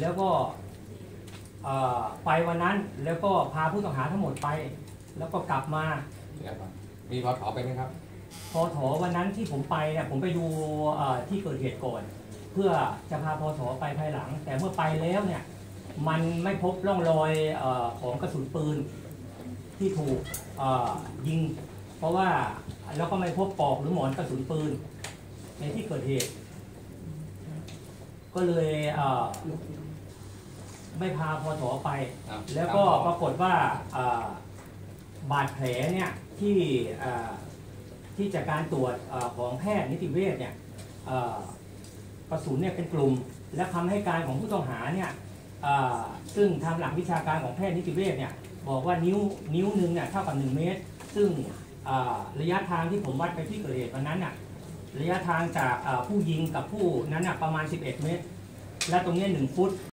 แล้วก็เอ่อไปวันนั้นแล้วก็พาผู้ต้องหาทั้งหมดไป แล้วก็กลับมาเดี๋ยวก่อนมีพอถอไปไหมครับพอถอวันนั้นที่ผมไปเนี่ยผมไปดูเอ่อที่เกิดเหตุก่อน เพื่อจะพาพอถอไปภายหลัง แต่เมื่อไปแล้วเนี่ยมันไม่พบร่องรอยเออของกระสุนปืนที่ถูกเอ่อยิง เพราะว่าแล้วก็ไม่พบปลอกหรือหมอนกระสุนปืนในที่เกิดเหตุ ก็เลยเอ่อไม่พาพอถอไปอะแล้วก็ตามปรากฏว่าเอ่อบาดแผลเนี่ยที่เอ่อที่จากการตรวจเออของแพทย์นิติเวชเนี่ยเอ่อกระสุนเนี่ยเป็นกลุ่ม และคำให้การของผู้ต้องหาเนี่ยเอ่อซึ่งทางหลักวิชาการของแพทย์นิติเวชเนี่ยบอกว่านิ้วนิ้วหนึ่งเนี่ยเท่ากับ 1 เมตร ซึ่งเอ่อระยะทางที่ผมวัดไปที่เกิดเหตุวันนั้นน่ะ ระยะทางจากผู้ยิงกับผู้นั้นประมาณ 11 เมตร และตรงนี้ 1 ฟุต